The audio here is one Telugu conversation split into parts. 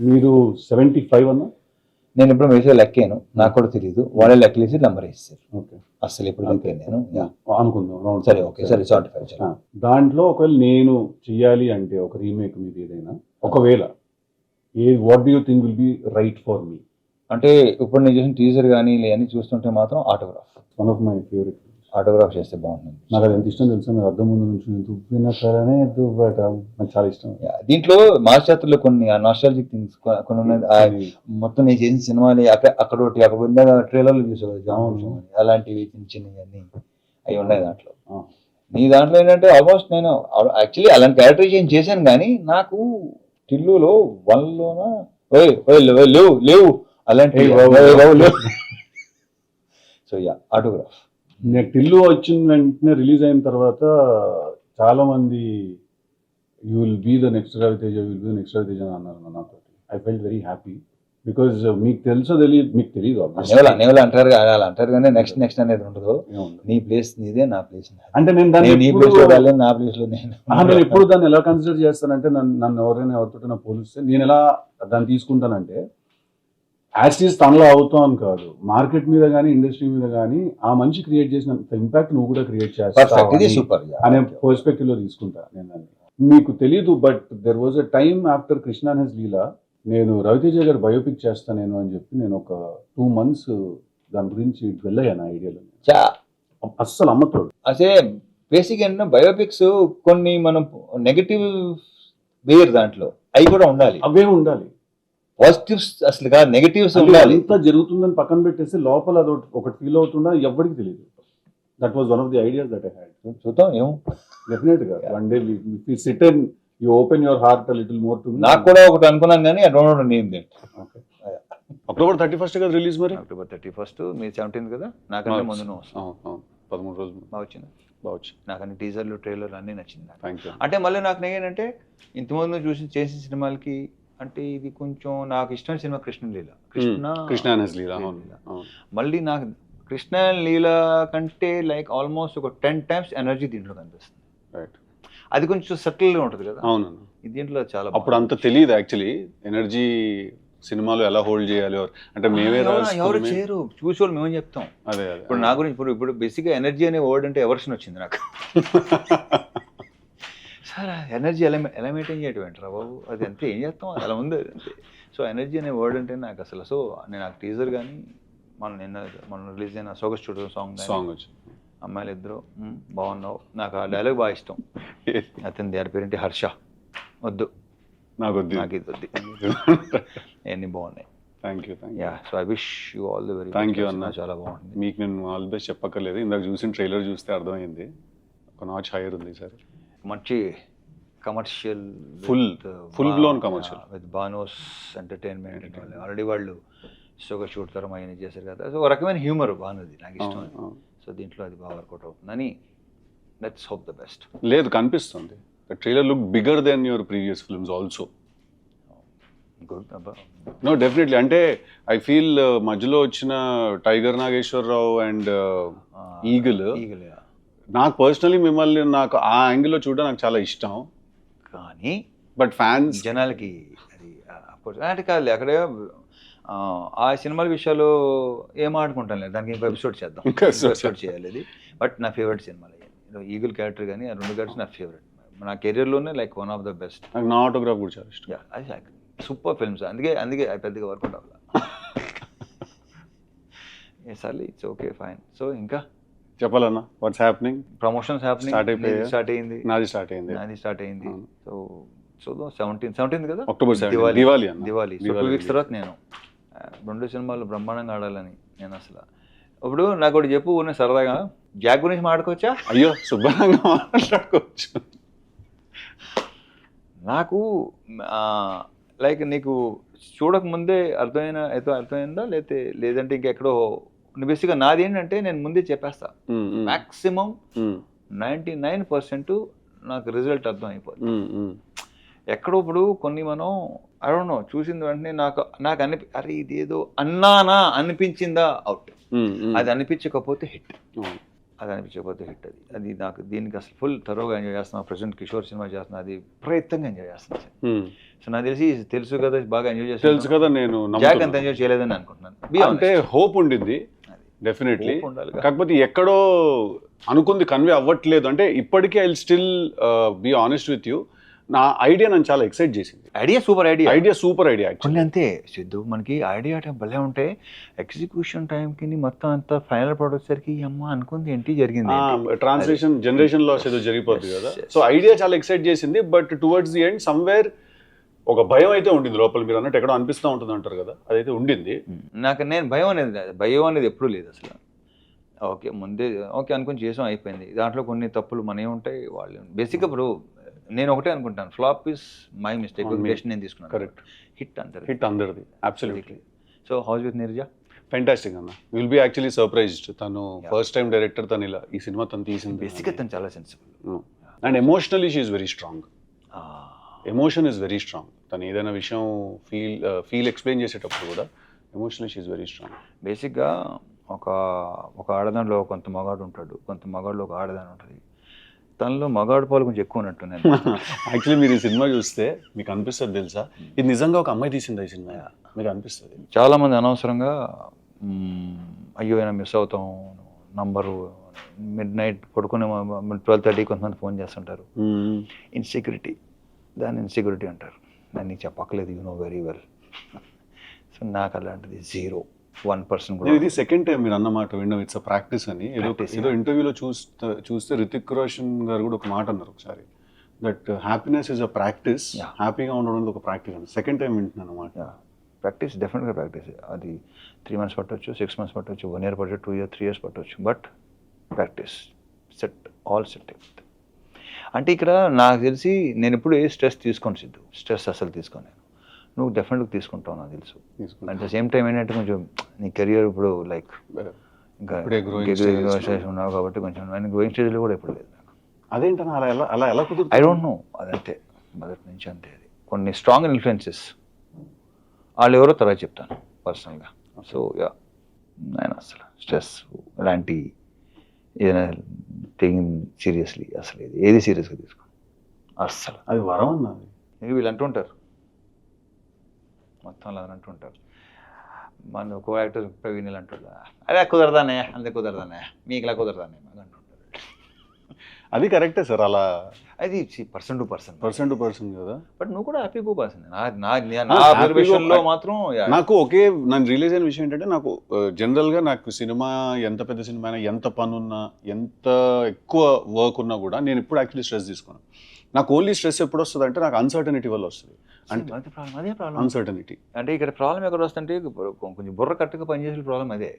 మీరు సెవెంటీ ఫైవ్ అన్నా? నేను ఇప్పుడు వేసే లెక్కాను నాకు కూడా తెలియదు వాళ్ళే లెక్కలేసి నెంబర్ వేస్తారు. ఓకే. అసలు ఇప్పుడు లెక్కాను నేను. అనుకుందాం. సరే ఓకే. సరే సెవెంటీ ఫైవ్ దాంట్లో ఒకవేళ నేను చెయ్యాలి అంటే ఒక రీమేక్ మీద ఏదైనా ఒకవేళ ఏ what do you think will be right for me అంటే ఇప్పుడు నేను చేసిన టీజర్ కానీ లేని చూస్తుంటే మాత్రం autograph. One of my favourite autograph చేస్తే బాగుంటుంది. నాకు అది ఎంత ఇష్టం తెలుసా? మీరు అద్దం ముందు నుంచి దువ్విన సరనే దువ్వట నాకు చాలా ఇష్టం. దీంట్లో మాస్టర్లో కొన్ని నాస్టాలజిక్ థింగ్స్ కొన్ని ఉన్నాయి మొత్తం నేను చేసిన సినిమాలు అక్కడ అక్కడ ఒకటి అక్కడ ఇందాక ట్రైలర్లు చూసేవాళ్ళు. విషయం అని. అలాంటివి చిన్న చిన్నవి అన్ని అవి ఉన్నాయి దాంట్లో. నీ దాంట్లో ఏంటంటే ఆల్మోస్ట్ నేను యాక్చువల్లీ అలాంటి క్యారెక్టరైజేషన్ చేశాను కానీ నాకు టిల్లులో వన్లోన లేవు లేవు. అలాంటి. సో యా ఆటోగ్రాఫ్ టిల్లు వచ్చిన వెంటనే రిలీజ్ అయిన తర్వాత చాలా మంది you will be the next Ravi Teja will be next Ravi Teja అని అన్నారు నాతో I felt very happy because మీకు తెలుసో తెలియదు మీకు తెలియదు నేవల అంటారు అలా అంటారు కానీ నెక్స్ట్ నెక్స్ట్ అనేది ఉండదు. నీ ప్లేస్ నీదే నా ప్లేస్ అంటే నేను దాన్ని నేను నీ ప్లేస్లో నా ప్లేస్లో నేను ఎప్పుడు దాన్ని ఎలా కన్సిడర్ చేస్తానంటే నన్ను నన్ను ఎవరైనా ఎవరితో పోలిస్తే నేను ఎలా దాన్ని తీసుకుంటానంటే యాస్టీస్ తనలో అవుతాం కాదు. మార్కెట్ మీద కానీ ఇండస్ట్రీ మీద కానీ ఆ మనిషి క్రియేట్ చేసినంత ఇంపాక్ట్ నువ్వు కూడా క్రియేట్ చేస్తావు అనే పర్స్పెక్టివ్లో తీసుకుంటా నేను మీకు తెలీదు but there was a time after Krishna his Leela నేను రవితేజ గారు బయోపిక్ చేస్తా నేను అని చెప్పి నేను ఒక టూ మంత్స్ దాని గురించి వెళ్ళాను ఐడియాలో అస్సలు అమ్మతోడు. అదే బేసిక్ ఏంటంటే బయోపిక్స్ కొన్ని మనం నెగటివ్ వేరు దాంట్లో. అవి కూడా ఉండాలి. అవే ఉండాలి. పాజిటివ్స్ అసలు కాదు నెగటివ్స్ ఉండాలి. అంతా జరుగుతుందని పక్కన పెట్టేసి లోపల అది ఒకటి- ఒకటి ఫీల్ అవుతుందా ఎవరికి తెలియదు. That was one of the ideas that I had చూద్దాం ఏమో డెఫినెట్గా. One day you sit and you open your heart little more to నాకు కూడా ఒకటి అనుకున్నాం కానీ I don't know name date October thirty first కదా రిలీజ్ మరి? అక్టోబర్ థర్టీ ఫస్ట్ మీ సెవెంటీన్త్ కదా? నాకంటే ముందు. పదమూడు రోజులు బాగా వచ్చింది. బావచ్చు నాకు అన్ని టీజర్లు ట్రైలర్లు అన్నీ నచ్చింది నాకు. థ్యాంక్ యూ అంటే మళ్ళీ నాకు ఏంటంటే ఇంతకుముందు చూసి చేసిన సినిమాలకి అంటే ఇది కొంచెం నాకు ఇష్టమైన సినిమా కృష్ణలీల. కృష్ణ కృష్ణ అనేసి లీలా అవును లీల. అవును మళ్ళీ నాకు కృష్ణ లీల కంటే లైక్ ఆల్మోస్ట్ ఒక టెన్ టైమ్స్ ఎనర్జీ దీంట్లో కనిపిస్తుంది. రైట్ అది కొంచెం సటిల్గా ఉంటుంది కదా. అవును ఇది దీంట్లో చాలా అప్పుడు అంత తెలియదు యాక్చువల్లీ ఎనర్జీ సినిమాలో ఎలా హోల్డ్ చేయాలి అంటే మేమే ఎవరు- చేయరు. చూసేవాళ్ళు మేమేం చెప్తాం. అదే అదే. ఇప్పుడు నా గురించి ఇప్పుడు ఇప్పుడు బేసిక్గా ఎనర్జీ అనే వర్డ్ అంటే ఎవర్షన్ వచ్చింది నాకు. సార్ ఎనర్జీ ఎలా ఎలా మెయింటైన్ చేయటం ఏంటరా బాబు. అది అంతే ఏం చేస్తాం? అది అలా ఉంది అది అంతే. సో ఎనర్జీ అనే వర్డ్ అంటే నాకు అసలు సో నేను ఆ టీజర్ కానీ మన నిన్న మన రిలీజ్ అయిన సోగస్ స్టూడియో సాంగ్ సాంగ్ వచ్చి అమ్మాయిలు ఇద్దరు "మ్, బాగున్నావు. నాకు ఆ డైలాగ్ బాగా ఇష్టం. అతని దాని పేరేంటి? హర్ష. వద్దు. నాకు వద్దు. నాకు ఇది వద్దు. అన్నీ బాగున్నాయి. Thank you thank you yeah so I wish you all the very Thank you, అన్న. చాలా బాగుంటుంది మీకు నేను ఆల్ బెస్ట్ చెప్పక్కర్లేదు. ఇందాక చూసిన ట్రైలర్ చూస్తే అర్థమైంది. ఒక నాచ్ హైయర్ ఉంది సార్ మంచి commercial Full- full blown commercial. With bonus entertainment already వాళ్ళు షోగా షూట్ తరం అవన్నీ చేశారు కదా. సో ఒక రకమైన హ్యూమర్ బాగున్నది నాకు ఇష్టం సో దీంట్లో అది బాగా వర్కౌట్ అవుతుందని లెట్స్ హోప్ ద బెస్ట్ లేదు కనిపిస్తుంది. Trailer look bigger than your previous films also good no definitely అంటే ఐ ఫీల్ మధ్యలో వచ్చిన Tiger Nageswara Rao and Eagle Eagle నాకు పర్సనలీ మిమ్మల్ని నాకు ఆ యాంగిల్లో చూడడం నాకు చాలా ఇష్టం. కానీ బట్ ఫ్యాన్స్ జనాలకి అది అంటే కాదు అక్కడే ఆ, సినిమాల విషయాలు ఏం ఆడుకుంటాం లేదు దానికి ఇంకో ఎపిసోడ్ చేద్దాం. ఎపిసోడ్ చేయాలి ఇది బట్ నా ఫేవరెట్ సినిమాలు. ఈగల్ క్యారెక్టర్ కానీ ఆ రెండు క్యారెక్టర్స్ నా ఫేవరెట్ నా కెరీర్లోనే like one of the best నా ఆటోగ్రాఫ్ కూడా చాలా ఇష్టం. అది సూపర్ ఫిల్మ్స్ అందుకే అందుకే అది పెద్దగా వర్కౌట్ అవ్వాలి. Surely it's okay fine so ఇంకా? చెప్పాలన్నా వాట్స్ హ్యాపెనింగ్ ప్రమోషన్స్ హ్యాపెనింగ్ అయిపోయాయా? స్టార్ట్ అయింది. నాది స్టార్ట్ అయింది. నాది స్టార్ట్ అయింది. సో చూద్దాం సెవెంటీన్ సెవెంటీన్ కదా? అక్టోబర్ అన్న. దివాళీ సో టూ వీక్స్ తర్వాత నేను రెండు సినిమాలు బ్రహ్మాండంగా ఆడాలని నేను అసలు. ఇప్పుడు నాకు ఒకటి చెప్పు ఉన్న సరదాగా. జాక్ గురించి మాట్లాడుకోవచ్చా? అయ్యో శుభ్రంగా మాట్లాడుకోవచ్చు. నాకు లైక్ నీకు చూడకముందే అర్థమైన అయితే అర్థమైందా? లేతే లేదంటే ఇంకెక్కడో బేసిక్గా నాది ఏంటంటే నేను ముందే చెప్పేస్తా. మ్యాక్సిమం నైంటీ నైన్ పర్సెంట్ నాకు రిజల్ట్ అర్థం అయిపోతుంది. ఎక్కడో ఇప్పుడు కొన్ని మనం నో చూసిన వెంటనే నాకు నాకు అనిపి అరే ఇదేదో అన్నానా అనిపించిందా? అవుట్. అది అనిపించకపోతే హిట్. అది అనిపించకపోతే హిట్ అది. అది నాకు దీనికి అసలు ఫుల్ తరోగా ఎంజాయ్ చేస్తున్నా. ప్రజెంట్ కిషోర్ సినిమా చేస్తున్నా. అది ప్రయత్నంగా ఎంజాయ్ చేస్తున్నా ఉమ్, సో నాకు తెలిసి తెలుసు కదా బాగా ఎంజాయ్ తెలుసు చేసి కదా నేను జాక్. అంత ఎంజాయ్ చేయలేదని అనుకుంటున్నాను. అంటే. హోప్ ఉండింది. డెఫినెట్లీ. కాకపోతే ఎక్కడో అనుకుంది కన్వే అవ్వట్లేదు. అంటే ఇప్పటికీ I still be honest with you నా ఐడియా నన్ను చాలా ఎక్సైట్ చేసింది. Idea super idea idea super idea కొన్ని అంతే సిద్ధు. మనకి ఐడియా టైం భలే ఉంటే ఎగ్జిక్యూషన్ టైంకి మొత్తం అంతా ఫైనల్ ప్రోడక్ట్ సరికి అమ్మ అనుకుంది ఏంటి? జరిగింది? ట్రాన్స్లేషన్ జనరేషన్ లాస్ ఏదో జరిగిపోతుంది కదా. సో ఐడియా చాలా ఎక్సైట్ చేసింది but towards the end somewhere ఒక భయం అయితే ఉండింది లోపల మీరు అన్నట్టు ఎక్కడో అనిపిస్తూ ఉంటుంది అంటారు కదా అదైతే ఉండింది. నాకు నేను భయం అనేది. భయం అనేది ఎప్పుడూ లేదు అసలు. ఓకే ముందే ఓకే అనుకుని చేసాం అయిపోయింది. దాంట్లో కొన్ని తప్పులు మనవి ఉంటాయి వాళ్ళు బేసిక్గా ఇప్పుడు నేను ఒకటే అనుకుంటాను flop is my mistake. Decision నేను తీసుకున్నాను. కరెక్ట్. హిట్ అంటారు. హిట్ అందరిది absolutely so how's with Neerja fantastic అన్న. విల్ బి యాక్చువల్లీ సర్ప్రైజ్డ్ తను. ఫస్ట్ టైం డైరెక్టర్ తను ఇలా ఈ సినిమా తను తీసింది. బేసిక్గా తను చాలా sensible and emotionally she very strong emotion is very strong తను ఏదైనా విషయం ఫీల్ ఫీల్ ఎక్స్ప్లెయిన్ చేసేటప్పుడు కూడా ఎమోషనల్ షీఈ్ వెరీ స్ట్రాంగ్ బేసిక్గా ఒక ఒక ఆడదానిలో కొంత మగాడు ఉంటాడు కొంత మగాడిలో ఒక ఆడదాని ఉంటుంది. తనలో మగాడు పాలు కొంచెం ఎక్కువ ఉన్నట్టు నేను యాక్చువల్లీ మీరు ఈ సినిమా చూస్తే మీకు అనిపిస్తుంది తెలుసా? ఇది నిజంగా ఒక అమ్మాయి తీసింది ఈ సినిమా? మీకు అనిపిస్తుంది? చాలామంది అనవసరంగా అయ్యో అయినా మిస్ అవుతాం నంబరు మిడ్ నైట్ పడుకునే ట్వెల్వ్ థర్టీ కొంతమంది ఫోన్ చేస్తుంటారు. ఇన్సెక్యూరిటీ దాన్ని ఇన్సెక్యూరిటీ అంటారు. నేను నీకు చెప్పక్కలేదు you know very well so నాకు అలాంటిది జీరో వన్ పర్సెంట్ కూడా ఇది సెకండ్ టైం మీరు అన్నమాట విన్నాం ఇట్స్ ప్రాక్టీస్ అని. ఏదో ఏదో ఇంటర్వ్యూలో చూస్తే చూస్తే రితిక్ రోషన్ గారు కూడా ఒక మాట అన్నారు ఒకసారి. That happiness is a practice. హ్యాపీగా ఉండడం ఒక ప్రాక్టీస్ అని సెకండ్ టైం వింటున్నాను అనమాట ప్రాక్టీస్ డెఫినెట్గా ప్రాక్టీస్ అది త్రీ మంత్స్ పట్టవచ్చు సిక్స్ మంత్స్ పట్టవచ్చు వన్ ఇయర్ పట్టవచ్చు టూ ఇయర్ త్రీ ఇయర్స్ పట్టవచ్చు but practice set all set అంటే ఇక్కడ నాకు తెలిసి నేను ఇప్పుడు ఏ స్ట్రెస్ తీసుకోను సిద్ధు. స్ట్రెస్ అసలు తీసుకోను నేను. నువ్వు డెఫినెట్గా తీసుకుంటావు నాకు తెలుసు. అట్ ద సేమ్ టైం ఏంటంటే కొంచెం నీ కెరియర్ ఇప్పుడు లైక్ ఇంకా ఉన్నావు కాబట్టి కొంచెం నేను గ్రోయింగ్ స్టేజ్లో కూడా ఇప్పుడు లేదు నాకు. అదేంటన్నా అలా ఎలా అలా ఎలా ఐ డోంట్ నో అదంతే. మొదటి నుంచి అంతే అది. కొన్ని స్ట్రాంగ్ ఇన్ఫ్లుయెన్సెస్ వాళ్ళు ఎవరో తర్వాత చెప్తాను పర్సనల్గా సో యా నేను అసలు స్ట్రెస్ ఇలాంటి ఏదైనా టేకింగ్ సీరియస్లీ. అసలు ఇది ఏది సీరియస్గా తీసుకో. అస్సలు. అది వరం అన్నది ఇంక వీళ్ళు అంటుంటారు మొత్తం అలా అంటుంటారు మన కో యాక్టర్ ప్రవీణ్ అంటాడు అదే కుదరదానే అంతే కుదరదానే. మీకు ఇలా కుదరదానే అంటుంటారు అది కరెక్టే సార్ అలా. అది person to person. Person to person కదా? బట్ నువ్వు కూడా హ్యాపీ గో పర్సన్. లో మాత్రం. నాకు ఒకే నన్ను రిలీజ్ అయిన విషయం ఏంటంటే నాకు జనరల్గా నాకు సినిమా ఎంత పెద్ద సినిమా అయినా ఎంత పని ఉన్నా ఎంత ఎక్కువ వర్క్ ఉన్నా కూడా నేను ఇప్పుడు యాక్చువల్లీ స్ట్రెస్ తీసుకున్నాను. నాకు ఓన్లీ స్ట్రెస్ ఎప్పుడు వస్తుంది అంటే నాకు అన్సర్టనిటీ వల్ల వస్తుంది. అంటే ప్రాబ్లం అదే ప్రాబ్లం అన్సర్టనిటీ అంటే ఇక్కడ ప్రాబ్లం ఎక్కడ వస్తుంటే కొంచెం బుర్ర కట్టుగా పనిచేసే ప్రాబ్లం అదే.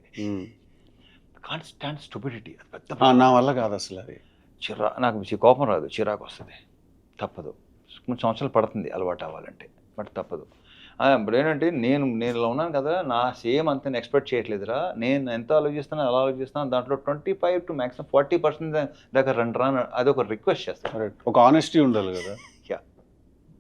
కాన్ స్టాండ్ స్టూపిడిటీ అది పెద్ద problem. నా వల్ల కాదు అసలు అది. చిరా నాకు కోపం రాదు చిరాకు వస్తుంది. తప్పదు. కొన్ని సంవత్సరాలు పడుతుంది అలవాటు అవ్వాలంటే బట్ తప్పదు. ఇప్పుడు ఏంటంటే నేను నేను ఇలా ఉన్నాను కదా నా సేమ్ అంత నేను ఎక్స్పెక్ట్ చేయట్లేదురా. నేను ఎంత ఆలోచిస్తానో అలా ఆలోచిస్తాను దాంట్లో twenty five to maximum forty percent దాకా రండి రా అని అదొక రిక్వెస్ట్ చేస్తాను ఒక ఆనెస్టీ ఉండాలి కదా. Yeah.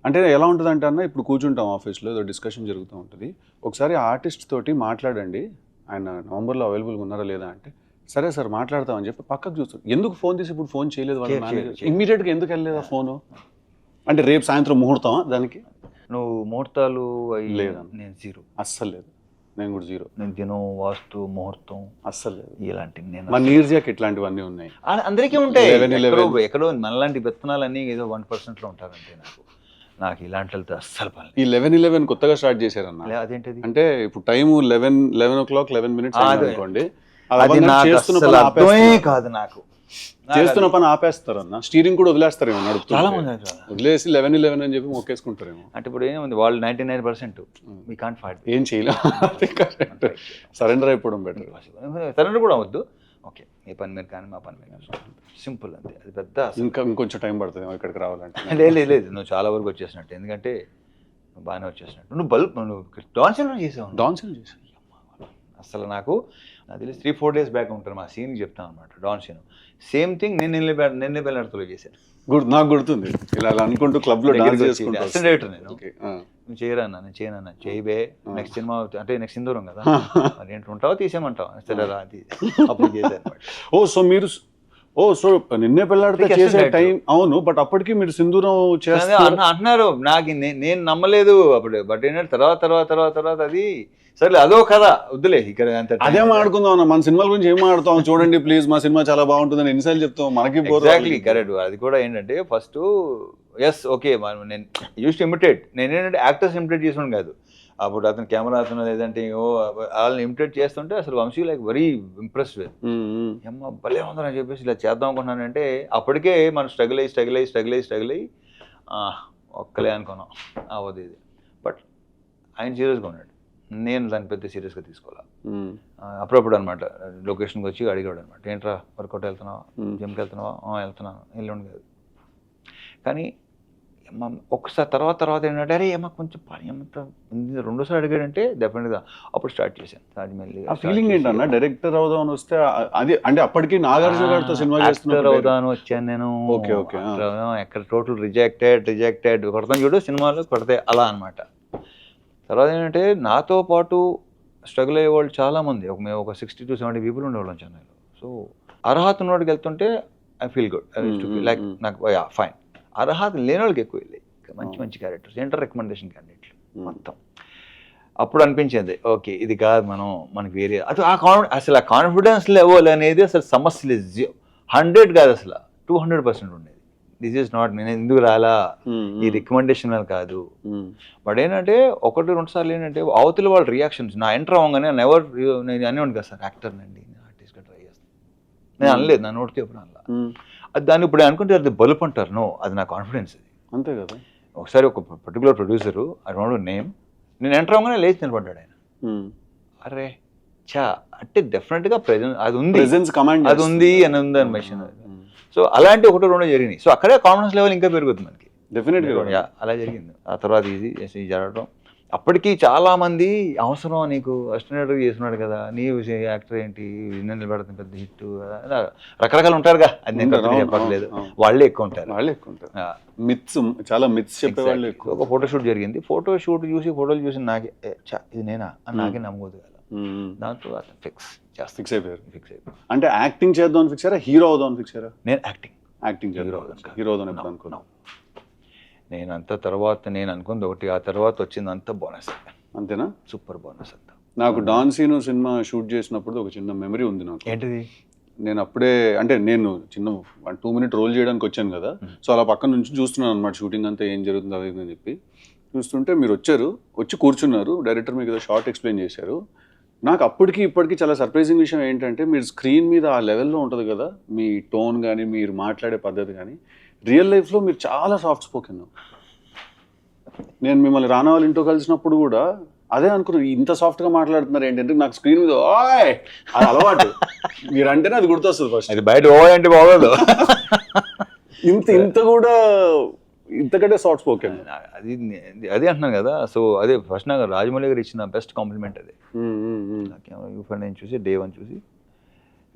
అంటే ఎలా ఉంటుంది అంటే అన్న ఇప్పుడు కూర్చుంటాం ఆఫీస్లో ఏదో డిస్కషన్ జరుగుతూ ఉంటుంది. ఒకసారి ఆర్టిస్ట్ తోటి మాట్లాడండి. ఆయన నవంబర్లో అవైలబుల్గా ఉన్నారా లేదా అంటే సరే సార్ మాట్లాడతామని చెప్పి పక్కకు చూస్తాడు ఎందుకు ఫోన్ తీసి ఇప్పుడు ఫోన్ చేయలేదు వాళ్ళ మేనేజర్. ఇమ్మీడియట్గా ఎందుకు వెళ్ళలేదా ఫోను? అంటే రేపు సాయంత్రం ముహూర్తమా దానికి? నువ్వు ముహూర్తాలు లేదన్న. నేను జీరో అస్సలు లేదు. నేను కూడా జీరో నేను దినం వాస్తు ముహూర్తం అస్సలు లేదు. ఇలాంటివి నేను మన నీర్జాకి ఇట్లాంటివన్నీ ఉన్నాయి. ఆ- అందరికీ ఉంటాయి. 11, 11. ఎక్కడో మనలాంటి విత్తనాలన్నీ ఏదో వన్ పర్సెంట్లో ఉంటారంటే నాకు. నాకు ఇలాంటి వెళ్తే అస్సలు పని ఈ లెవెన్ ఇలెవెన్ కొత్తగా స్టార్ట్ చేశారన్న. లేదు. అదేంటిది? అంటే ఇప్పుడు time eleven eleven o'clock eleven minutes ఆ. అనుకోండి. అది నాకు చేస్తున్న అస్సలు పని అర్థమే ఆపేస్తారు. కాదు నాకు. చేస్తున్న పని ఆపేస్తారన్న? స్టీరింగ్ కూడా వదిలేస్తారేమో. చాలా మంది. వదిలేసి లెవెన్ ఇలెవెన్ అని చెప్పి మొక్కేసుకుంటారేమో. అంటే ఇప్పుడు ఏముంది వాళ్ళు ninety nine percent. We can't fight ఏం చేయలేదు సరెండర్ అయిపోవడం బెటర్ సరెండర్ కూడా అవద్దు ఓకే మీ పని మీరు కానీ మా పని మీరు సింపుల్ అంతే. అది పెద్ద ఇంకా ఇంకొంచెం టైం పడుతుంది ఇక్కడికి రావాలంటే. లేదు లేదు. నువ్వు చాలా వరకు వచ్చేసినట్టు. ఎందుకంటే నువ్వు బాగానే వచ్చేసినట్టు. నువ్వు బల్బ్ నువ్వు డాన్సర్ చేసావు డాన్సింగ్ చేసి అసలు నాకు నాకు తెలిసి త్రీ ఫోర్ డేస్ బ్యాక్ ఉంటాను మా సీన్ చెప్తాను అనమాట డాన్ సీన్ సేమ్ థింగ్ నేను నిన్న నిన్న బెల్లడతలో చేశాను. గుర్తు నాకు గుర్తుంది. ఇలా అనుకుంటూ క్లబ్లో డాన్స్ చేసుకుంటూ director నేను. నేను చేయను అన్న. చేయబే. నెక్స్ట్ సినిమా అంటే నెక్స్ట్ సిందూరం కదా. మరి ఏంటి ఉంటావో తీసేయమంటావు? సరే రా అది అప్పుడు చేశాను ఓ సో మీరు ఓ సో నిన్నే పెళ్ళాడితే చేసే. టైం అవును బట్ అప్పటికి మీరు సింధూరం చేస్తారు. అంటున్నారు. నాకు నేను నమ్మలేదు అప్పుడు. బట్ ఏంటంటే తర్వాత తర్వాత తర్వాత తర్వాత అది సరే అదో కథ. వద్దులే ఇక్కడ అంత అదే అన్న మన సినిమాల గురించి ఏం మాట్లాడతాం చూడండి ప్లీజ్ మా సినిమా చాలా బాగుంటుందని ఎన్నిసార్లు చెప్తాం? మనకి ఎగ్జాక్ట్లీ. కరెక్ట్ అది కూడా ఏంటంటే ఫస్ట్ ఎస్ ఓకే నేను యూస్ ఇమిటేట్ నేను ఏంటంటే యాక్టర్స్ ఇమిటేట్ చేసాను కాదు. అప్పుడు అతను కెమెరా అతను లేదంటే ఓ వాళ్ళని ఇమిటేట్ చేస్తుంటే అసలు Vamsi like very impressed with. అమ్మ భలే ఉందని చెప్పేసి ఇలా చేద్దాం అనుకున్నానంటే అప్పటికే మనం స్ట్రగుల్ అయ్యి స్ట్రగుల్ అయ్యి స్ట్రగుల్ అయ్యి స్ట్రగుల్ అయ్యి ఒక్కలే అనుకున్నాం. అవ్వదు ఇది. బట్ ఆయన సీరియస్గా ఉన్నాడు. నేను దాన్ని పెద్ద సీరియస్గా తీసుకోవాలి? అప్పుడప్పుడు అనమాట లొకేషన్కి వచ్చి అడిగాడు అనమాట ఏంట్రా వర్కౌట్ వెళ్తున్నావా. జిమ్కి వెళ్తున్నావా? "ఆ, వెళ్తున్నాను. ఎల్లుండి కాదు కానీ అమ్మ ఒక్కసారి తర్వాత తర్వాత ఏంటంటే అరే ఏమో కొంచెం పని ఏమంత ఉంది." రెండోసారి అడిగాడంటే డెఫినెట్గా అప్పుడు స్టార్ట్ చేశాను. రాజమల్లి ఆ ఫీలింగ్ ఏంటన్నా? డైరెక్టర్ అవుదాం అని వస్తే అది అంటే అప్పటికి నాగార్జున గారితో సినిమా చేస్తున్నప్పుడు అవుదాను వచ్చాను నేను. Actor అవుదాం, ఎక్కడ టోటల్ రిజెక్టెడ్ రిజెక్టెడ్ కొడతాం చూడు సినిమాలు కొడితే అలా అన్నమాట. తర్వాత ఏంటంటే నాతో పాటు స్ట్రగుల్ అయ్యే వాళ్ళు చాలా మంది ఒక మేము ఒక సిక్స్టీ టు సెవెంటీ పీపుల్ ఉండేవాళ్ళం చెన్నైలో సో అర్హత ఉన్నోడికి వెళ్తుంటే I feel good mm, like. నాకు ఫైన్ అర్హత లేని వాళ్ళకి ఎక్కువ వెళ్ళాయి. మంచి మంచి క్యారెక్టర్స్ ఇంటర్ రికమెండేషన్ క్యాండిడేట్లు. మొత్తం. అప్పుడు అనిపించింది ఓకే ఇది కాదు మనం మనకి వేరే అది ఆ కాన్ అసలు ఆ కాన్ఫిడెన్స్ లెవెల్ అనేది అసలు సమస్య లేదు హండ్రెడ్ కాదు అసలు టూ హండ్రెడ్ పర్సెంట్ ఉండేది. దిస్ ఈస్ నాట్ నేను ఎందుకు రాలా? ఈ రికమెండేషన్ కాదు. బట్ ఏంటంటే ఒకటి రెండు సార్లు ఏంటంటే అవతల వాళ్ళ రియాక్షన్స్ నా ఎంటర్ అవ్వగానే నెవర్ నేను అనేవాడు కదా సార్ యాక్టర్ అండి నేను ఆర్టిస్ట్గా ట్రై చేస్తాను నేను అనలేదు నా నోటికి ఎప్పుడు అనలా. దాన్ని ఇప్పుడు అనుకుంటే అది బలుపు అంటారు. నో అది నా కాన్ఫిడెన్స్ ఇది. అంతే కదా. ఒకసారి ఒక particular producer I don't name నేను ఎంటర్ అవ్వగానే లేచి నిలబడ్డాడు ఆయన. ఉమ్. అరే చా అంటే డెఫినెట్గా ప్రెజెంట్ అది ఉంది. ప్రెజెన్స్ కమాండ్ అది ఉంది అని ఉంది అని మెషిన్ సో అలాంటి ఒకటి రెండు జరిగినాయి. సో అక్కడే కాన్ఫిడెన్స్ లెవెల్ ఇంకా పెరుగుతుంది మనకి. డెఫినెట్గా యా, అలా జరిగింది. ఆ తర్వాత ఇది ఇది జరగడం అప్పటికి చాలా మంది అవసరం నీకు అసిస్టెంట్ చేస్తున్నాడు కదా నీ యాక్టర్ ఏంటి? నిన్న నిలబడుతుంది పెద్ద హిట్ రకరకాలు ఉంటారుగా. అది నేను చెప్పట్లేదు. వాళ్ళే ఎక్కువ ఉంటారు. వాళ్ళే ఎక్కువ ఉంటారు. మిత్స్ చాలా మిత్స్ చెప్పే వాళ్ళు exactly. ఎక్కువ. ఒక ఫోటో షూట్ జరిగింది. ఫోటో షూట్ చూసి ఫోటోలు చూసి నాకే ఇది నేనా? అని నాకే నమ్మకూడదు కదా. దాంతో అతను ఫిక్స్ చేస్తాను ఫిక్స్ అయిపోయారు. ఫిక్స్ అయిపోయి అంటే యాక్టింగ్ చేద్దాం అని ఫిక్స్ అయ్యారా? హీరో అవుదాం అని ఫిక్స్ అయ్యారా? నేను యాక్టింగ్ యాక్టింగ్ చేద్దాం అవుదాం. హీరో అవుదాం ఎప్పుడు No, అనుకున్నా no. నేను అంత తర్వాత నేను అనుకుంది ఒకటి ఆ తర్వాత వచ్చింది అంత బోనస్ అంతేనా? సూపర్ బోనస్ అంతా. నాకు డాన్ సీను సినిమా షూట్ చేసినప్పుడు ఒక చిన్న మెమరీ ఉంది నాకు. ఏంటిది? నేను అప్పుడే అంటే నేను చిన్న వన్ టూ మినిట్ రోల్ చేయడానికి వచ్చాను కదా. సో అలా పక్కన నుంచి చూస్తున్నాను అనమాట షూటింగ్ అంతా ఏం జరుగుతుంది అది అని చెప్పి. చూస్తుంటే మీరు వచ్చారు వచ్చి కూర్చున్నారు డైరెక్టర్ మీకు ఏదో షార్ట్ ఎక్స్ప్లెయిన్ చేశారు. నాకు అప్పటికి ఇప్పటికి చాలా సర్ప్రైజింగ్ విషయం ఏంటంటే మీరు స్క్రీన్ మీద ఆ లెవెల్లో ఉంటుంది కదా మీ టోన్ కానీ మీరు మాట్లాడే పద్ధతి కానీ రియల్ లైఫ్లో మీరు చాలా సాఫ్ట్ స్పోకెన్. నేను మిమ్మల్ని రానా వాళ్ళ ఇంట్లో కలిసినప్పుడు కూడా అదే అనుకున్నాను ఇంత సాఫ్ట్గా మాట్లాడుతున్నారు ఏంటంటే నాకు స్క్రీన్ మీద ఓయ్! అది అలవాటు. మీరంటేనే అది గుర్తొస్తుంది ఫస్ట్ అది బయట ఓ అంటే బాగోదు. ఇంత ఇంత కూడా ఇంతకంటే సాఫ్ట్ స్పోకెన్. అది అదే అంటున్నాను కదా. సో అదే ఫస్ట్ నాకు రాజమౌళి గారు ఇచ్చిన బెస్ట్ కాంప్లిమెంట్ అదే. నాకేమో నేను చూసి డే వన్ చూసి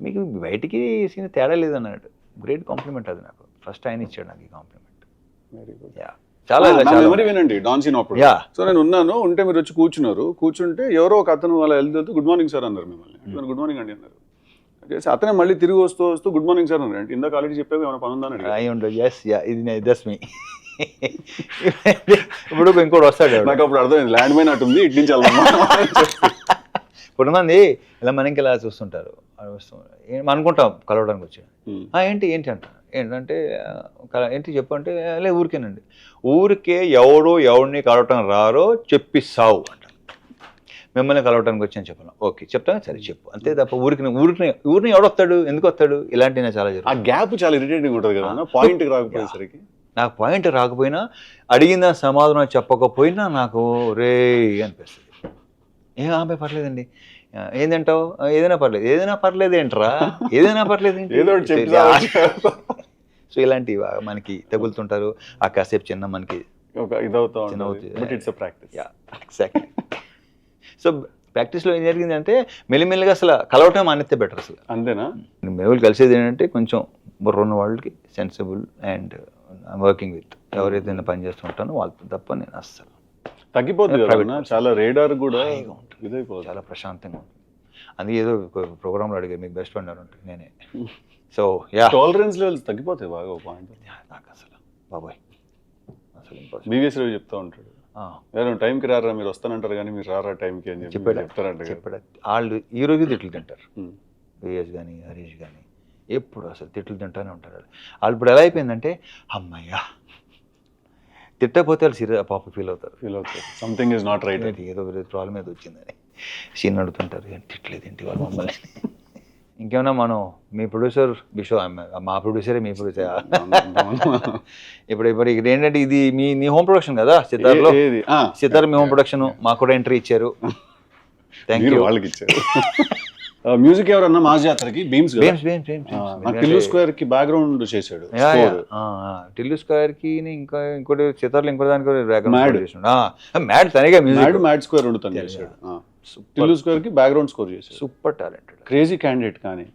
మీకు బయటికి సీన్ తేడా లేదన్నాడు గ్రేట్ కాంప్లిమెంట్ అది నాకు. ఫస్ట్ ఆయన ఇచ్చాడు నాకు ఈ కాంప్లిమెంట్. వెరీ గుడ్ యా చాలా మెమరీ వినండి డాన్ సీన్ అప్పుడు యా సో నేను ఉన్నాను ఉంటే మీరు వచ్చి కూర్చున్నారు. కూర్చుంటే ఎవరో ఒక అతను వాళ్ళ వెళ్తూ గుడ్ మార్నింగ్ సార్ అన్నారు మిమ్మల్ని. గుడ్ మార్నింగ్ అండి అన్నారు. చేసి అతనే మళ్ళీ తిరిగి వస్తూ వస్తూ గుడ్ మార్నింగ్ సార్ అన్నారు అంటే ఇందాక ఆల్రెడీ చెప్పావు ఏమైనా పని ఉందని అడిగారు. అయి ఉండదు ఎస్ యా ఇది దస్ మీ ఇప్పుడు ఇంకోటి వస్తాడు. నాకు అప్పుడు అర్థమైంది ల్యాండ్ మైన్ అటుంది ఇటు నుంచి కొంతమంది ఇలా మనకి ఇలా చూస్తుంటారు. అనుకుంటాం కలవడానికి వచ్చి Hmm. "ఆ, ఏంటి ఏంటి అంట ఏంటంటే "ఆ, ఏంటి చెప్పు అంటే లే ఊరికేనండి. ఊరికే ఎవడో ఎవడిని కలవటం రారో చెప్పిస్తావు అంట. మిమ్మల్ని కలవటానికి వచ్చాను చెప్పాను. ఓకే చెప్తాను. సరే చెప్పు. అంతే తప్ప ఊరికి ఊరికి ఊరిని ఎవడొస్తాడు? ఎందుకు వస్తాడు ఇలాంటివి చాలా ఆ జరుగుతుంది గ్యాప్ చాలా ఇరిటేటింగ్ ఉంటుంది కదా. పాయింట్ రాకపోయేసరికి. నాకు పాయింట్ రాకపోయినా అడిగిన సమాధానం చెప్పకపోయినా నాకు రే అనిపిస్తుంది. ఏం ఆమె పర్లేదండి. ఆ, ఏం తింటావు "ఆ, ఏదైనా పర్లేదు. ఏదైనా పర్లేదు ఏంట్రా? ఏదైనా పర్లేదు ఏంటి?" ఏదో ఒకటి చెప్పి సో ఇలాంటివి మనకి తగులుతుంటారు. ఆ కాసేపు చిన్న మనకి ఎగ్జాక్ట్లీ సో ప్రాక్టీస్లో ఏం జరిగిందంటే మెల్లిమెల్లిగా అసలు కలవటం మానేస్తే బెటర్ అసలు. అంతేనా? మేము కలిసేది ఏంటంటే కొంచెం బుర్ర ఉన్న వాళ్ళకి సెన్సిబుల్ అండ్ వర్కింగ్ విత్ ఎవరైతే పని చేస్తుంటానో వాళ్ళతో తప్ప నేను అస్సలు తగ్గిపోతుంది కదా. చాలా రేడార్ కూడా. ఇదైపోతుంది చాలా ప్రశాంతంగా ఉంటుంది. అందుకే ఏదో ప్రోగ్రాంలో అడిగారు మీకు బెస్ట్ ఫ్రెండ్ అని ఉంటుంది నేనే. సో యా టాలరెన్స్ లెవెల్స్ తగ్గిపోతాయి బాగా ఒక పాయింట్ నాకు అసలు బాబాయ్. అసలు. బీవీఎస్ రవి చెప్తా ఉంటాడు. ఏదో టైంకి రారా మీరు వస్తానంటారు కానీ మీరు రారా టైంకి అని చెప్పి చెప్పాడు. చెప్తారంట. చెప్పాడు. వాళ్ళు ఈ రోజు తిట్లు తింటారు. ఉమ్. విఎస్ కానీ హరీష్ కానీ ఎప్పుడు అసలు తిట్లు తింటానే ఉంటారు వాళ్ళు. వాళ్ళు ఇప్పుడు ఎలా అయిపోయిందంటే అమ్మయ్యా తిట్టకపోతే వాళ్ళు సీరియస్ పాప ఫీల్ అవుతారు. ఫీల్ అవుతారు. సంథింగ్ ఇస్ నాట్ రైట్ ఏదో ప్రాబ్లం ఏదో వచ్చిందని సీన్ అడుగుతుంటారు ఏంటి తిట్టలేదు ఏంటి వాళ్ళు మమ్మల్ని? ఇంకేమన్నా మనం మీ ప్రొడ్యూసర్ బిషో మా ప్రొడ్యూసరే మీ ప్రొడ్యూసర్ ఇప్పుడు ఇప్పుడు ఇక్కడ ఏంటంటే ఇది మీ మీ హోమ్ ప్రొడక్షన్ కదా సితార్లో ఆ, సితార్ మీ హోమ్ ప్రొడక్షన్ మాకు కూడా ఎంట్రీ ఇచ్చారు. థ్యాంక్ యూ వాళ్ళకి ఇచ్చారు. మ్యూజిక్ ఎవరన్నా మాస్ జాతరకి బీమ్స్ బేమ్స్ బేమ్స్ బేమ్స్ నాకు టిల్లు స్క్వేర్కి బ్యాక్గ్రౌండ్ చేశాడు. టిల్లు స్క్వేర్కి ఇంకా ఇంకోటి చిత్రాలు ఇంకో దానికి. బ్యాక్గ్రౌండ్ మ్యాడ్ తనగా మ్యాడ్ మ్యూజిక్. మ్యాడ్ స్క్వేర్ ఉంటుంది చేశాడు. టిల్లు స్క్వేర్కి బ్యాక్గ్రౌండ్ స్కోర్ చేశాడు. సూపర్ టాలెంటెడ్ క్రేజీ క్యాండిడేట్ కానీ.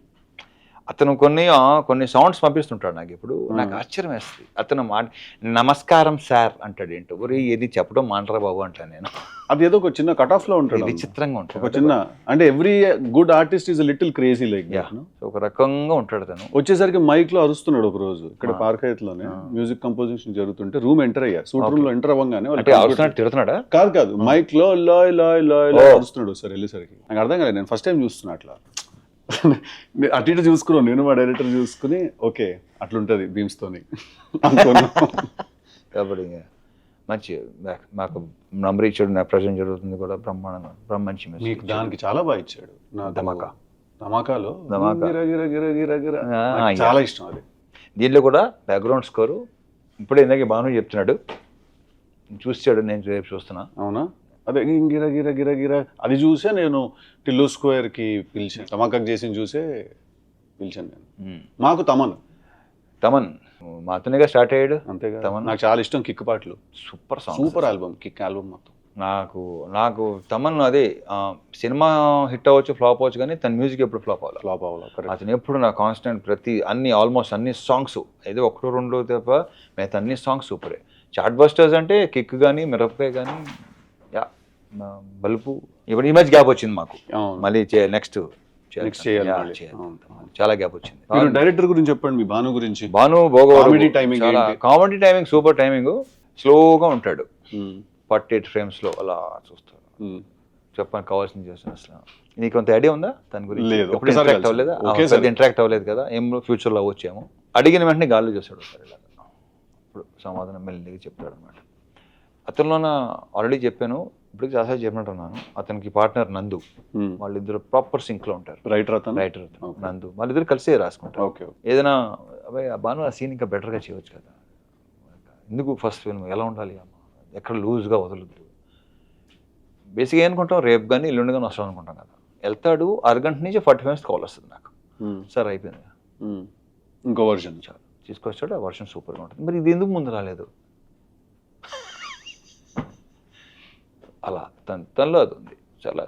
అతను కొన్ని కొన్ని సౌండ్స్ పంపిస్తుంటాడు నాకు ఇప్పుడు. నాకు ఆశ్చర్యం వేస్తుంది. అతను మాట నమస్కారం సార్ అంటాడు. ఏంటో? ఒరే ఇది చెప్పడం మాంటరా బాబు అంటాను నేను. అది ఏదో ఒక చిన్న కట్ ఆఫ్లో ఉంటాడు. విచిత్రంగా ఒక ఉంటాడు చిన్న అంటే every good artist is little crazy like. ఒక రకంగా ఉంటాడు తను వచ్చేసరికి మైక్లో అరుస్తున్నాడు ఒక రోజు. ఇక్కడ ఆ. పార్క్లోనే. మ్యూజిక్ కంపోజిషన్ జరుగుతుంటే రూమ్ ఎంటర్ అయ్యా సూట్ రూమ్లో ఎంటర్ అవ్వగానే తిడుతున్నాడా? కాదు కాదు. మైక్లో లాయ్ లాయ్ లాయ్ లాయ్. అరుస్తున్నాడు సార్ వెళ్ళేసరికి. నాకు అర్థం కాలేదు. నేను ఫస్ట్ టైం చూస్తున్నా అట్లా. అటు ఇటు చూసుకున్నాను నేను మా డైరెక్టర్ చూసుకుని ఓకే అట్లుంటది బీమ్స్ తోని. అనుకున్నా. కాబట్టి మంచి మాకు- నంబర్ ఇచ్చాడు నా ప్రజెంట్ జరుగుతుంది కూడా బ్రహ్మాండంగా. బ్రహ్మ మంచి message మీకు. దానికి చాలా బాగా ఇచ్చాడు. నా ధమాకా. ధమాకాలో. చాలా ఇష్టం అది. దీనిలో కూడా బ్యాక్గ్రౌండ్ స్కోరు ఇప్పుడే ఇందాక భాను చెప్తున్నాడు. చూసాడు నేను రేపు చూస్తున్నా. అవునా? అదే గిర గిర గిర గిర. అది చూసే నేను టిల్లు స్క్వేర్కి పిలిచాను. ధమాకాకి చేసి చూసే పిలిచాను నేను. మాకు తమన్. తమన్. మా అతనిగా స్టార్ట్ అయ్యాడు. అంతేగా తమన్. నాకు చాలా ఇష్టం కిక్ పాటలు. Super song super album Kick album మొత్తం. నాకు నాకు తమన్ అదే సినిమా హిట్ అవ్వచ్చు ఫ్లాప్ అవ్వచ్చు కానీ తన మ్యూజిక్ ఎప్పుడు ఫ్లాప్ అవ్వాలి? ఫ్లాప్ అవ్వాలి? కరెక్ట్ అతను ఎప్పుడు నా కాన్స్టెంట్ ప్రతి అన్ని ఆల్మోస్ట్ అన్ని సాంగ్స్ ఏదో ఒకటో రెండో తప్ప మిగతా అన్ని సాంగ్స్ సూపరే. చాట్ బస్టర్స్ అంటే కిక్ కానీ మిరపకాయ కానీ యా బల్బు ఇప్పుడు ఈ మధ్య గ్యాప్ వచ్చింది మాకు. మళ్ళీ నెక్స్ట్ నెక్స్ట్ చేయాలి. చాలా గ్యాప్ వచ్చింది. డైరెక్టర్ గురించి చెప్పండి మీ భాను గురించి. భాను చాలా ఏంటి? కామెడీ టైమింగ్ సూపర్ టైమింగ్ స్లోగా ఉంటాడు. ఫార్టీ ఎయిట్ ఫ్రేమ్స్లో అలా చూస్తాడు. మ్మ్. చెప్పడానికి కావాల్సింది చేస్తాను అసలు. నీకు కొంత ఐడియా ఉందా? దాని గురించి? ఎప్పుడు ఇంటరాక్ట్. అవ్వలేదా. ఇంటరాక్ట్ అవ్వలేదు కదా? ఏం ఫ్యూచర్లో అవ్వచ్చేమో అడిగిన వెంటనే గాల్లో చేస్తాడు ఒకసారి ఇలాగా. ఇప్పుడు సమాధానం మెల్లిగా చెప్తాడు అనమాట అతనిలోన ఆల్రెడీ చెప్పాను ఇప్పుడు చాలాసార్లు చెప్పినట్టున్నాను. అతనికి పార్ట్నర్ నందు మ్మ్. వాళ్ళిద్దరు ప్రాపర్ సింక్లో ఉంటారు. రైటర్ అతను? Writer Okay. నందు. వాళ్ళిద్దరు కలిసే రాసుకుంటారు. ఓకే ఏదైనా అబ్బాయి ఆ బాను ఆ సీన్ ఇంకా బెటర్గా చేయవచ్చు కదా. ఎందుకు ఫస్ట్ ఫిల్మ్ ఎలా ఉండాలి? అమ్మ? ఎక్కడ లూజ్గా వదలొద్దు. బేసిక్గా ఏమనుకుంటాం రేపు కానీ ఎల్లుండి కానీ వస్తాం అనుకుంటాం కదా. వెళ్తాడు అరగంట నుంచి ఫార్టీ మినిట్స్ కాల్ వస్తుంది నాకు. సార్ అయిపోయింది. మ్మ్. ఇంకో వర్జన్ చాలు. తీసుకొచ్చాడు ఆ వర్షన్ సూపర్గా ఉంటుంది. మరి ఇది ఎందుకు ముందు రాలేదు? అలా. తన తనలో అది ఉంది. చాలా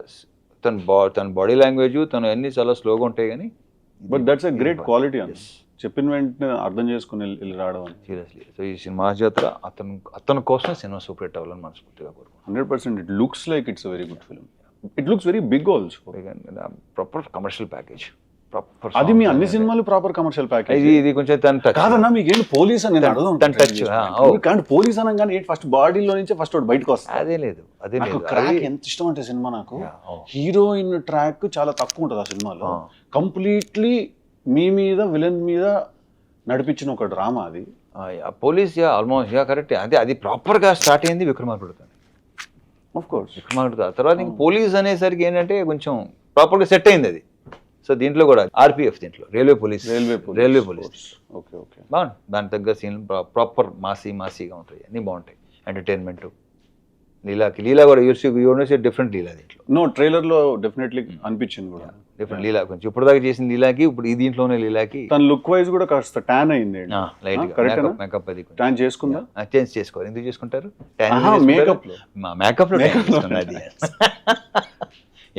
తన బా తన బాడీ లాంగ్వేజ్ తను అన్ని చాలా స్లోగా ఉంటాయి కానీ but that's a great quality అని చెప్పిన వెంటనే అర్థం చేసుకుని వెళ్ళి- రావడం సీరియస్లీ సో ఈ సినిమా జాతర అతను అతని కోసం సినిమా సూపర్ హిట్ అవ్వాలని మనస్ఫూర్తిగా కోరుకుంటున్నాను. Hundred percent. It looks like it's very good film it looks very big also proper commercial package అది మీ అన్ని సినిమాలు ప్రాపర్ కమర్షియల్ ప్యాకేజ్ ఇది ఇది కొంచెం తన టచ్ కాదన్నా మీకు ఏంటి పోలీస్ అని నేను అడగదాం తన ఓ. కానీ పోలీస్ అనగానే ఏంటి? ఫస్ట్ బాడీలో నుంచి ఫస్ట్ ఒకటి బయటకు వస్తుంది అదే లేదు అదే నాకు లేదు. క్రాక్ ఎంత ఇష్టం అంటే సినిమా నాకు. హీరోయిన్ ట్రాక్ చాలా తక్కువ ఉంటుంది ఆ సినిమాలో. కంప్లీట్లీ మీ మీద విలన్ మీద నడిపించిన ఒక డ్రామా అది. Police ya almost ya correct అదే అది ప్రాపర్గా స్టార్ట్ అయింది విక్రమార్కుడుతో ఆఫ్ కోర్స్ విక్రమార్కుడు తర్వాత ఇంక పోలీస్ అనేసరికి ఏంటంటే కొంచెం ప్రాపర్గా సెట్ అయింది అది. సో దీంట్లో కూడా ఆర్పిఎఫ్ దీంట్లో railway police railway railway police. Okay okay బాగుంది. దాని తగ్గ సీన్ ప్రాపర్ మాసీ మాసీగా ఉంటాయి. అన్నీ బాగుంటాయి. ఎంటర్టైన్మెంట్ లీలాకి లీలా కూడా యూస్ యూనివర్స్ డిఫరెంట్ లీలా దీంట్లో. నో ట్రైలర్లో డెఫినెట్లీ అనిపించింది కూడా. డిఫరెంట్ లీలా కొంచెం. ఇప్పుడు దాకా చేసిన లీలాకి ఇప్పుడు ఈ దీంట్లోనే లీలాకి. తన లుక్ వైజ్ కూడా కాస్త ట్యాన్ అయింది. Light makeup? మేకప్ అది ట్యాన్ చేసుకుందా? చేంజ్ చేసుకోవాలి. ఎందుకు చేసుకుంటారు? మేకప్లో. మా మేకప్లో చేసుకున్నది.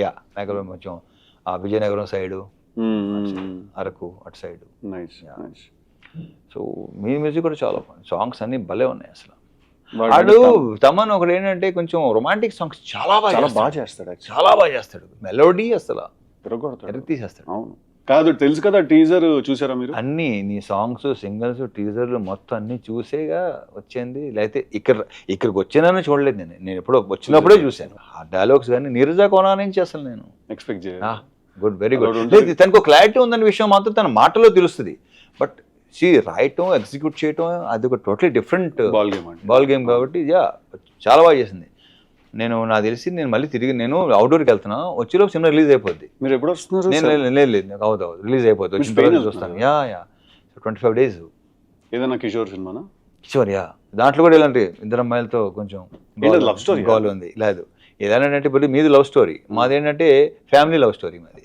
యా మేకప్ కొంచెం ఆ విజయనగరం సైడ్ అరకు అటు సైడ్. సో మీ మ్యూజిక్ కూడా చాలా సాంగ్స్ అన్ని భలే ఉన్నాయి అసలు. వాడు తమన్ ఒకడు ఏంటంటే కొంచెం రొమాంటిక్ సాంగ్స్ చాలా బాగా. బాగా చేస్తాడు. చాలా బాగా చేస్తాడు. మెలోడీ అసలు. తీసేస్తాడు. అవును. కాదు తెలుసు కదా టీజర్ చూసారా మీరు? అన్నీ నీ సాంగ్స్ సింగిల్స్ టీజర్లు మొత్తం అన్నీ చూసేగా వచ్చింది. లేకపోతే ఇక్కడ ఇక్కడికి వచ్చినానని చూడలేదు నేను. నేను ఎప్పుడో వచ్చినప్పుడే చూశాను. ఆ డైలాగ్స్ కానీ నీరజా కోనా నుంచి అసలు నేను. ఎక్స్పెక్ట్ చేయాలి గుడ్ వెరీ గుడ్ తనకు క్లారిటీ ఉందన్న విషయం మాత్రం తన మాటలో తెలుస్తుంది. బట్ షీ రాయటం ఎగ్జిక్యూట్ చేయటం అది ఒక totally different ball game ball game కాబట్టి యా చాలా బాగా చేసింది. నేను నాకు తెలిసి నేను మళ్ళీ తిరిగి నేను అవుట్డోర్కి వెళ్తున్నా వచ్చేలోపు సినిమా రిలీజ్ అయిపోద్ది. మీరు ఎప్పుడు వస్తున్నారు నేను లేదు లేదు అవుతుంది రిలీజ్ అయిపోతుంది మీరు వచ్చిన తర్వాత చూస్తాను. Ya ya. Twenty five days ఏదైనా కిషోర్ సినిమానా? కిషోర్ యా. దాంట్లో కూడా ఇలాంటి ఇద్దరు అమ్మాయిలతో కొంచెం? గోల్ ఉంది. లేదు. ఏదైనా ఇప్పుడు మీది లవ్ స్టోరీ మాది ఏంటంటే ఫ్యామిలీ లవ్ స్టోరీ మాది.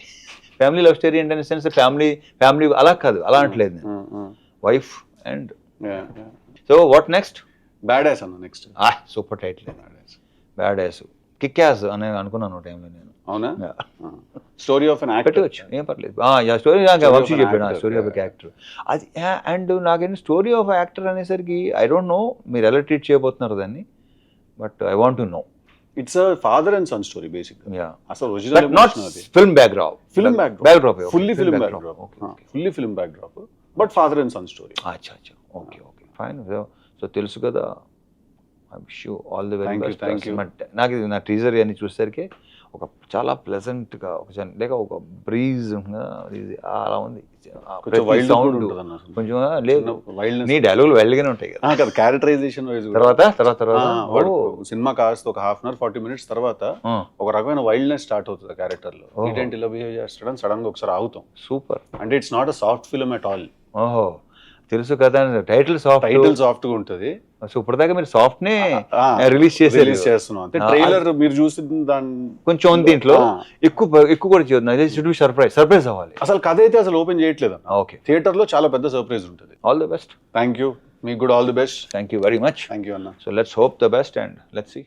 ఫ్యామిలీ లవ్ స్టోరీ ఏంటంటే సెన్స్ ఫ్యామిలీ ఫ్యామిలీ అలా కాదు అలా అంటలేదు నేను. Wife and so what next bad ass అన్న next super title bad ass kick ass అని అనుకున్నాను టైంలో నేను. అవునా. స్టోరీ ఆఫ్ అన్ యాక్టర్ పెట్టవచ్చు ఏం పర్లేదు. స్టోరీ Story of వంశీ చెప్పాడు స్టోరీ ఆఫ్. యాక్టర్ అది అండ్ నాకేంటి స్టోరీ ఆఫ్ యాక్టర్ అనేసరికి ఐ డోంట్ నో మీరు ఎలా ట్రీట్ చేయబోతున్నారు దాన్ని but I want to know it's a father and son story basic అసలు original not film backdrop film back backdrop fully film backdrop fully film backdrop but father and son story అచ్చా అచ్చా ఓకే ఓకే ఫైన్ సో తెలుసు కదా? I wish you all the very best. నాకు ఇది నా టీజర్ అని చూసేసరికి ఒక చాలా ప్లెజెంట్గా ఒక లేక ఒక బ్రీజ్ అలా ఉంది. ఆ కొంచెం లేదు. నీ డైలాగులు వెళ్ళగానే ఉంటాయి కదా. కదా క్యారెక్టరైజేషన్ వైజ్ తర్వాత తర్వాత తర్వాత? సినిమా కాస్త ఒక half an hour forty minutes తర్వాత ఒక రకమైన వైల్డ్నెస్ స్టార్ట్ అవుతుంది క్యారెక్టర్లో. ఏంటంటే ఇలా బిహేవ్ చేస్తాడని సడన్గా ఒకసారి ఆగుతాం. సూపర్. అంటే it's not a soft film at all ఓహో. తెలుసు కదా టైటిల్ సాఫ్ట్ టైటిల్ సాఫ్ట్గా ఉంటది. సో ఇప్పటిదాకా మీరు సాఫ్ట్ నే రిలీజ్ చేసి రిలీజ్ చేస్తున్నాం. అంటే ట్రైలర్ మీరు చూసి దాని కొంచెం ఉంది దీంట్లో. ఎక్కువ ఎక్కువ కూడా చేయొద్దు. సర్ప్రైజ్ సర్ప్రైజ్ అవ్వాలి. అసలు కథ అయితే అసలు ఓపెన్ చేయట్లేదు ఓకే. థియేటర్లో చాలా పెద్ద సర్ప్రైజ్ ఉంటుంది. All the best thank you మీకు కూడా all the best thank you very much thank you అన్న. So let's hope the best and let's see